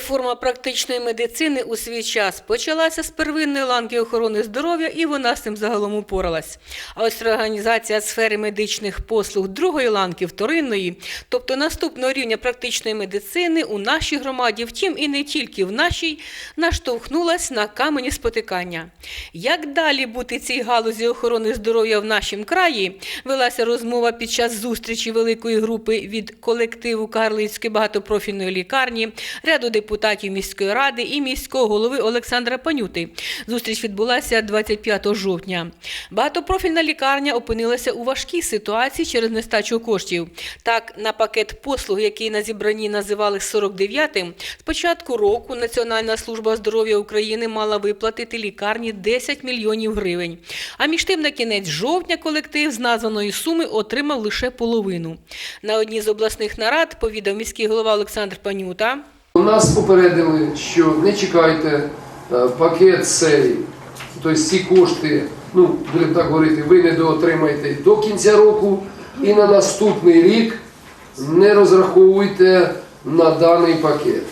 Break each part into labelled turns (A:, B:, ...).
A: Реформа практичної медицини у свій час почалася з первинної ланки охорони здоров'я, і вона з цим загалом упоралась. А ось реорганізація сфери медичних послуг другої ланки, вторинної, тобто наступного рівня практичної медицини у нашій громаді, втім і не тільки в нашій, наштовхнулась на камені спотикання. Як далі бути цій галузі охорони здоров'я в нашому краї, велася розмова під час зустрічі великої групи від колективу Карлицької багатопрофільної лікарні, ряду депутатів міської ради і міського голови Олександра Панюти. Зустріч відбулася 25 жовтня. Багатопрофільна лікарня опинилася у важкій ситуації через нестачу коштів. Так, на пакет послуг, який на зібранні називали 49-м, з початку року Національна служба здоров'я України мала виплатити лікарні 10 мільйонів гривень. А між тим, на кінець жовтня колектив з названої суми отримав лише половину. На одній з обласних нарад повідав міський голова Олександр Панюта.
B: Нас попередили, що не чекайте е, пакет цей, тобто ці кошти, ну, будемо так говорити, ви не доотримаєте до кінця року і на наступний рік не розраховуйте на даний пакет.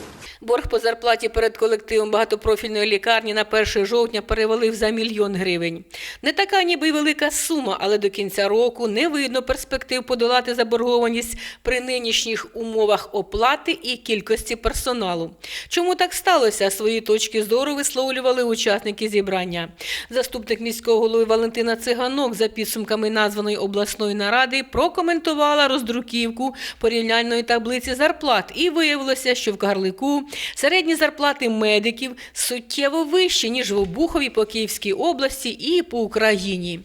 A: Борг по зарплаті перед колективом багатопрофільної лікарні на 1 жовтня перевалив за мільйон гривень. Не така ніби й велика сума, але до кінця року не видно перспектив подолати заборгованість при нинішніх умовах оплати і кількості персоналу. Чому так сталося? Свої точки зору висловлювали учасники зібрання. Заступник міського голови Валентина Циганок за підсумками названої обласної наради прокоментувала роздруківку порівняльної таблиці зарплат і виявилося, що в Карлику середні зарплати медиків суттєво вищі, ніж в Обухові по Київській області і по Україні.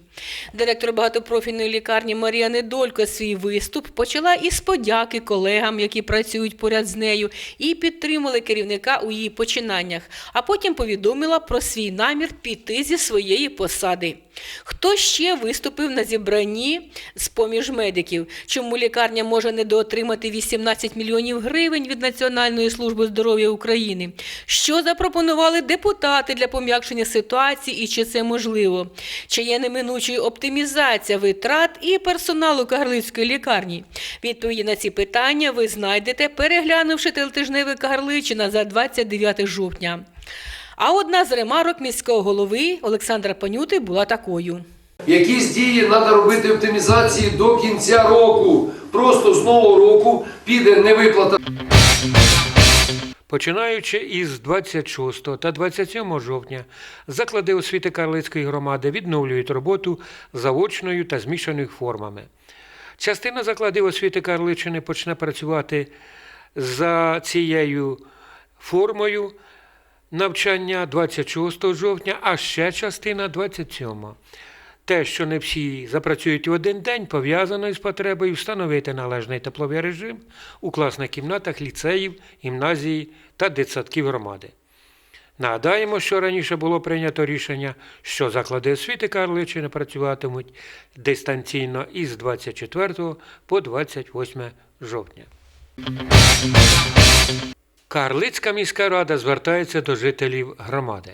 A: Директор багатопрофільної лікарні Марія Недолько свій виступ почала із подяки колегам, які працюють поряд з нею, і підтримали керівника у її починаннях, а потім повідомила про свій намір піти зі своєї посади. Хто ще виступив на зібранні з поміж медиків? Чому лікарня може недоотримати 18 мільйонів гривень від Національної служби здоров'я України? Що запропонували депутати для пом'якшення ситуації і чи це можливо? Чи є неминучою оптимізація витрат і персоналу Кагарлицької лікарні? Відповіді на ці питання ви знайдете, переглянувши телетижневик Кагарличина за 29 жовтня. А одна з ремарок міського голови Олександра Панюти була такою.
B: Якісь дії треба робити оптимізації до кінця року. Просто з нового року піде невиплата.
C: Починаючи із 26 та 27 жовтня, заклади освіти Карлицької громади відновлюють роботу заочною та змішаною формами. Частина закладів освіти Карличини почне працювати за цією формою навчання 26 жовтня, а ще частина 27. Те, що не всі запрацюють в один день, пов'язано із потребою встановити належний тепловий режим у класних кімнатах ліцеїв, гімназії та дитсадків громади. Нагадаємо, що раніше було прийнято рішення, що заклади освіти Карличини працюватимуть дистанційно із 24 по 28 жовтня. Карлицька міська рада звертається до жителів громади.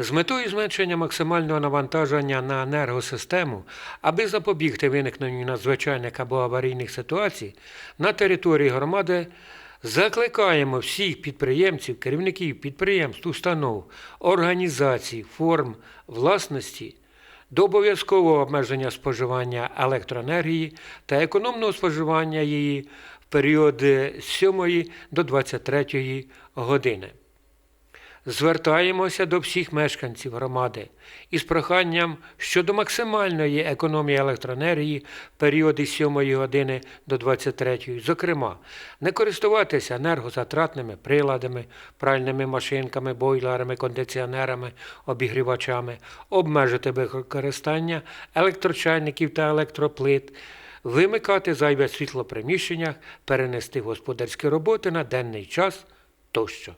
C: З метою зменшення максимального навантаження на енергосистему, аби запобігти виникненню надзвичайних або аварійних ситуацій, на території громади закликаємо всіх підприємців, керівників підприємств, установ, організацій, форм власності до обов'язкового обмеження споживання електроенергії та економного споживання її в періоди з 7 до 23 години. Звертаємося до всіх мешканців громади із проханням щодо максимальної економії електроенергії в періоди з 7 години до 23, зокрема, не користуватися енергозатратними приладами, пральними машинками, бойлерами, кондиціонерами, обігрівачами, обмежити використання електрочайників та електроплит, вимикати зайве світло в приміщеннях, перенести господарські роботи на денний час тощо.